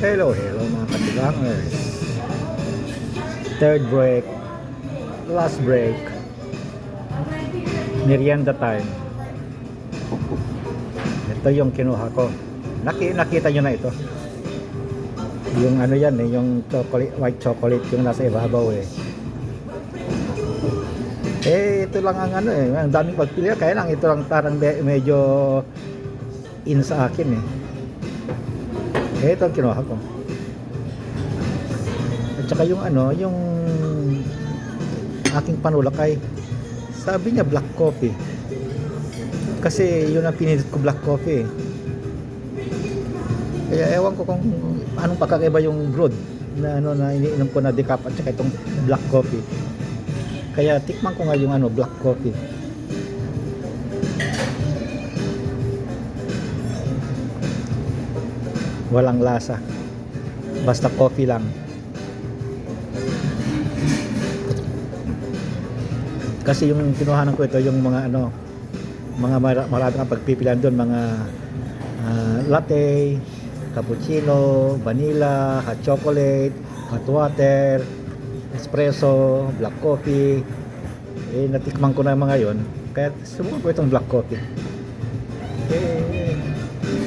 Hello, hello mga katigangers. Third break. Last break. Merienda time. Ito yung kinuha ko. Naki, nakita nyo na ito. Yung ano yan eh, yung chocolate, white chocolate yung nasa ibabaw eh. Eh, ito lang ang ano eh, ang daming pagpili. Kaya lang, ito lang parang me- medyo in sa akin eh. Eh, ito ang kinuha ko. At saka yung ano, yung aking panulakay. Sabi niya black coffee. Kasi yun ang pinilit ko black coffee. Kaya ewan ko kung anong pagkakaiba yung brood na ano na iniinom ko na decaf at saka itong black coffee. Kaya tikman ko nga yung ano black coffee. Walang lasa. Basta coffee lang. Kasi yung kinuhanan ko ito yung mga ano mga mara- marami kang pagpipilian doon mga ah, latte, cappuccino, vanilla, hot chocolate, hot water, espresso, black coffee. Eh, natikman ko na mga yon. Kaya subukan ko itong black coffee. Eh,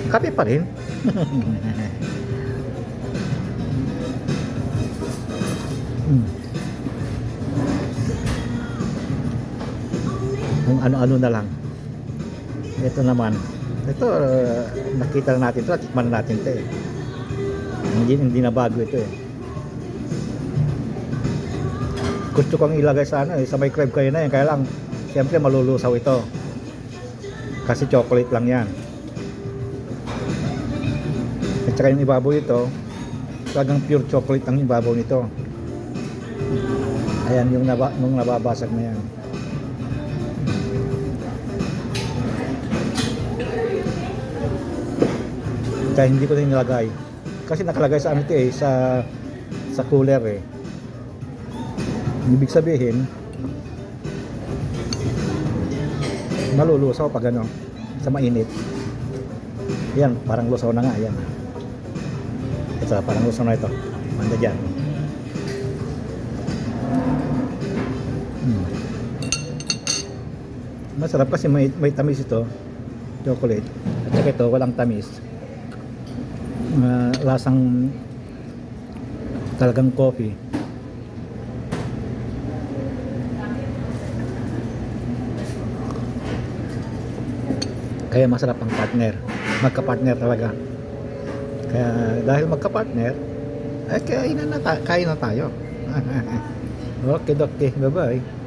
kape pa rin. Kung ano-ano na lang. Ito naman. Ito, uh, nakita na natin ito. Tikman na natin ito eh. Hindi, hindi na bago ito eh. Gusto kong ilagay sa ano eh, sa microwave kayo na yan. Kaya lang, siyempre malulusaw ito. Kasi chocolate lang yan. At saka yung ibabaw ito, talagang pure chocolate ang ibabaw nito. Ayan yung naba, nung nababasag na yan. Kaya hindi ko na nilagay. Kasi nakalagay sa ano eh, sa sa cooler eh. Ibig sabihin, malulusaw pag ano, sa mainit. Yan, parang lusaw na nga, yan. Ito, parang lusaw na ito. Manda dyan. Hmm. Masarap kasi may, may tamis ito, chocolate. At saka ito, walang tamis. Ah, lasang talagang coffee. Kaya masarap ang partner. Magka-partner talaga. Kaya dahil magka-partner, ay kain na, na ta- na tayo. okay, okay. Bye-bye.